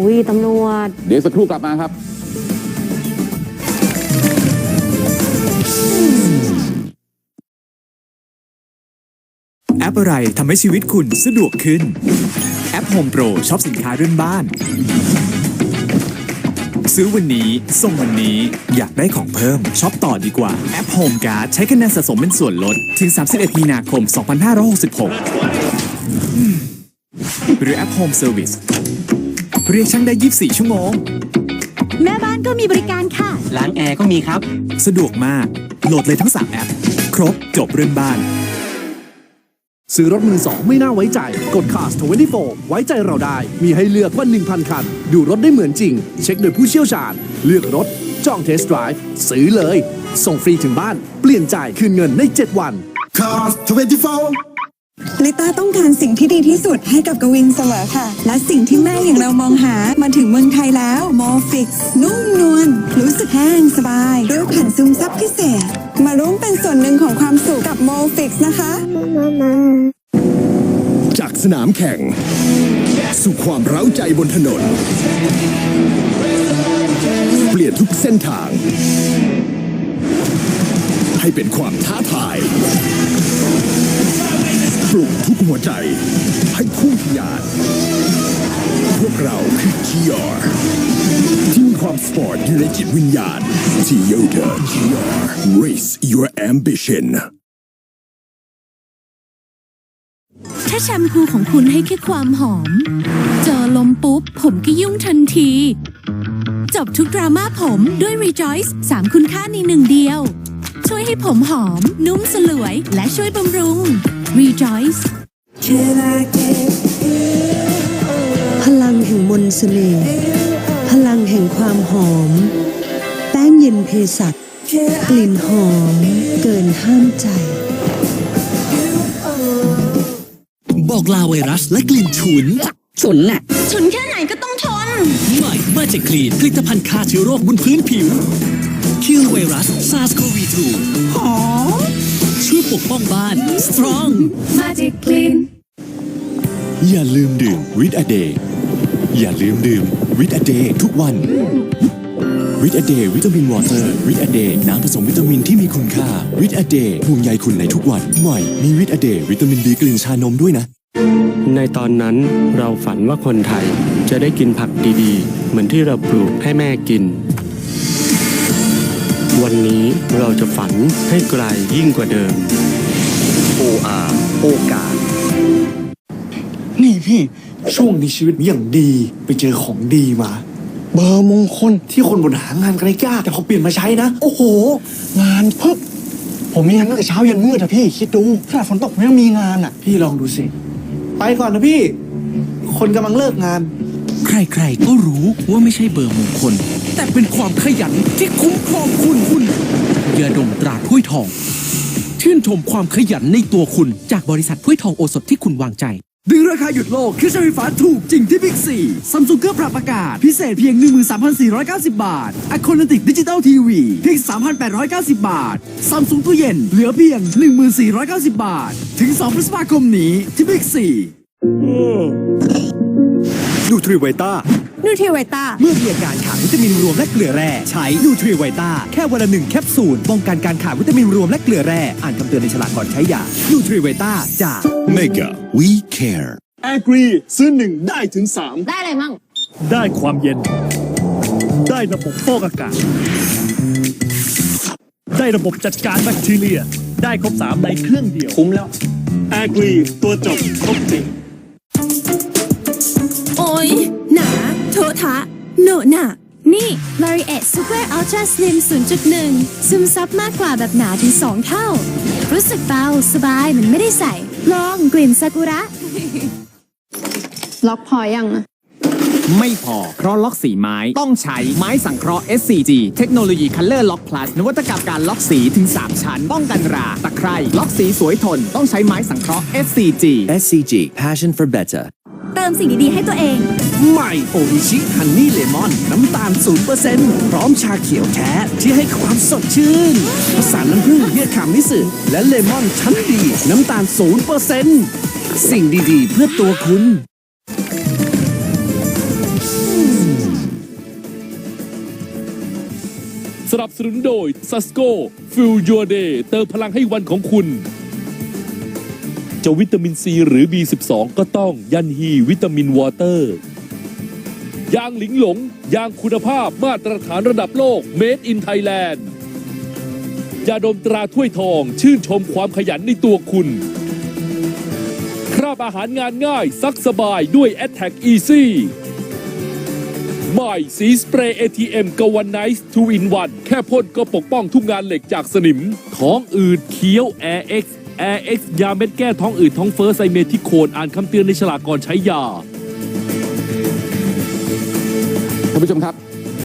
อุ้ยตำรวจ เดี๋ยวสักครู่กลับมาครับ แอปอะไรทำให้ชีวิตคุณสะดวกขึ้น แอป Home Pro ชอบสินค้าเรื่องบ้าน ซื้อวันนี้ ส่งวันนี้อยากได้ของเพิ่มช็อปต่อดีกว่า แอป Home Card ใช้คะแนนสะสมเป็นส่วนลด ถึง 31 มีนาคม 2566 หรือแอป Home Service เรียกช่างได้ 24 ชั่วโมง แม่บ้านก็มีบริการค่ะล้างแอร์ก็มีครับ สะดวกมาก โหลดเลยทั้ง 3 แอป ครบจบเรื่องบ้าน ซื้อรถมือสองไม่น่าไว้ใจ กด Cars 24 ไว้ใจเราได้ มีให้เลือกกว่า 1,000 คัน ดูรถได้เหมือนจริง เช็คโดยผู้เชี่ยวชาญ เลือกรถ จองเทสต์ไดรฟ์ซื้อเลย ส่งฟรีถึงบ้าน เปลี่ยนจ่ายคืนเงินใน 7 วัน Cars 24ลิต้าต้อง การสิ่งที่ดีที่สุดให้กับกวินเสมอค่ะ และสิ่งที่แม่อย่างเรามองหามาถึงเมืองไทยแล้วมอฟิกนุ่มนวลรู้สึกแห้งสบายด้วยแผ่นซึมซับพิเศษ มาร่วมเป็นส่วนหนึ่งของความสุขกับโมฟิกนะคะจากสนามแข่ง สู่ความเร้าใจบนถนน เปลี่ยนทุกเส้นทาง ให้เป็นความท้าทาย ปลุกทุกหัวใจ ให้พุ่งทยานพวกเราคือ GR ที่มีความสปอร์ตอยู่ในจิตวิญญาณ Toyota GR Race your ambition ถ้าแชมพูของคุณให้แค่ความหอม เจอลมปุ๊บ ผมก็ยุ่งทันที จบทุกดราม่าผมด้วย Rejoice 3 คุณค่าในหนึ่งเดียว ช่วยให้ผมหอม นุ่มสลวย และช่วยบำรุง Rejoice พลังแห่งมนต์เสน่ห์พลังแห่งความหอม แป้งเย็นเพสัตกลิ่นหอม เกินห้ามใจบอกลาไวรัสและกลิ่นฉุน ฉุนน่ะ ฉุนแค่ไหนก็ต้องทน ใหม่ มาจากคลีนผลิตภัณฑ์ฆ่าเชื้อโรคบนพื้นผิวคิวไวรัส SARS-CoV-2 หอมช่วยปกป้องบ้าน Strong Magic Clean อย่าลืมดื่มวิตอเดย์อย่าลืมดื่มวิตอเดย์ทุกวันวิตอเดย์วิตามินวอเตอร์ วิตอเดย์น้ำผสมวิตามินที่มีคุณค่า วิตอเดย์ห่วงใยคุณในทุกวันใหม่มีวิตอเดย์วิตามินดีกลิ่นชานมด้วยนะ ในตอนนั้นเราฝันว่าคนไทยจะได้กินผักดีๆ เหมือนที่เราปลูกให้แม่กิน วันนี้เราจะฝันให้ไกลยิ่งกว่าเดิม OR โอกาส นี่พี่ ช่วงนี้ชีวิตอย่างดีไปเจอของดีมา เบอร์มงคลที่คนบนหางานกันยากแต่เขาเปลี่ยนมาใช้นะ โอ้โห งานพึบผมมีงานตั้งแต่เช้ายันมืดอะพี่ คิดดูขนาดฝนตกผมยังมีงานอะพี่ลองดูสิ ไปก่อนนะพี่ คนกำลังเลิกงาน ใครๆก็รู้ว่าไม่ใช่เบอร์มงคล แต่เป็นความขยันที่คุ้มครองคุณคุณยาดมตราถ้วยทอง ชื่นชมความขยันในตัวคุณจากบริษัทถ้วยทองโอสถที่คุณวางใจ ดึงราคาหยุดโลกเครื่องใช้ไฟฟ้าถูกจริงที่บิ๊กซีซัมซุงเครื่องปรับอากาศ พิเศษเพียง 13,490 บาทอะคอนติกดิจิตอลทีวีเพียง 3,890 บาทซัมซุงตู้เย็นเหลือเพียง 1490 บาท ถึง 2 พฤษภาคมนี้ที่บิ๊กซีนูทริไวต้า นูทริไวต้าเมื่อมีอาการขาดวิตามินรวมและเกลือแร่ใช้นูทริไวต้าแค่วันละหนึ่งแคปซูลป้องกันการขาดวิตามินรวมและเกลือแร่อ่านคำเตือนในฉลากก่อนใช้ยานูทริไวต้าจาก Mega We Care แอกรีซื้อหนึ่งได้ถึงได้อะไรมั่ง3ได้ความเย็น ได้ระบบฟอกอากาศ ได้ระบบจัดการแบคทีเรีย ได้ครบ 3 ในเครื่องเดียว คุ้มแล้ว แอกรีตัวจบครบจริงะโนหนานี่ l o r i e t Super Ultra Slim 0.1 ซึมซับมากกว่าแบบหนาถึง 2 เท่า รู้สึกเบา สบายเหมันไม่ได้ใส่ ลองกลิ่นซากุระ ล็อกพอยังอะไม่พอ เพราะล็อกสีไม้ ต้องใช้ไม้สังเคราะห์ SCG เทคโนโลยี Color Lock Plus นวัตกรรมการล็อกสีถึง 3 ชั้น ป้องกันรา ตะไคร่ล็อกสีสวยทน ต้องใช้ไม้สังเคราะห์ SCG SCG Passion for Better เติมสิ่งดีๆให้ตัวเอง ใหม่โออิชิฮันนี่เลมอนน้ำตาลศูนเปอร์เซ็นต์พร้อมชาเขียวแท้ที่ให้ความสดชื่นผสานน้ำผึ้งเยื่อขามิสึและเลมอนชั้นดี น้ำตาลศูนเปอร์เซ็นต์สิ่งดีๆ เพื่อตัวคุณสนับสนุนโดยซัสโก้ฟิลยูเดย์เติมพลังให้วันของคุณจะวิตามินซีหรือ B12 ก็ต้องยันฮีวิตามินวอเตอร์ ยางหลิงหลง ยางคุณภาพมาตรฐานระดับโลก Made in Thailand ยาดมตราถ้วยทองชื่นชมความขยันในตัวคุณ คราบอาหารงานง่ายซักสบายด้วย a t t a c k Easy ใหม่สีสเปรย์ ATM กวันไนซ์2 in 1แค่พ่นก็ปกป้องทุกงานเหล็กจากสนิม ท้องอืดเคี้ยว Air X Air X ยาเม็ดแก้ท้องอืดท้องเฟ้อไซเมทิโคนอ่านคำเตือนในฉลากก่อนใช้ยา ผู้ชมครับ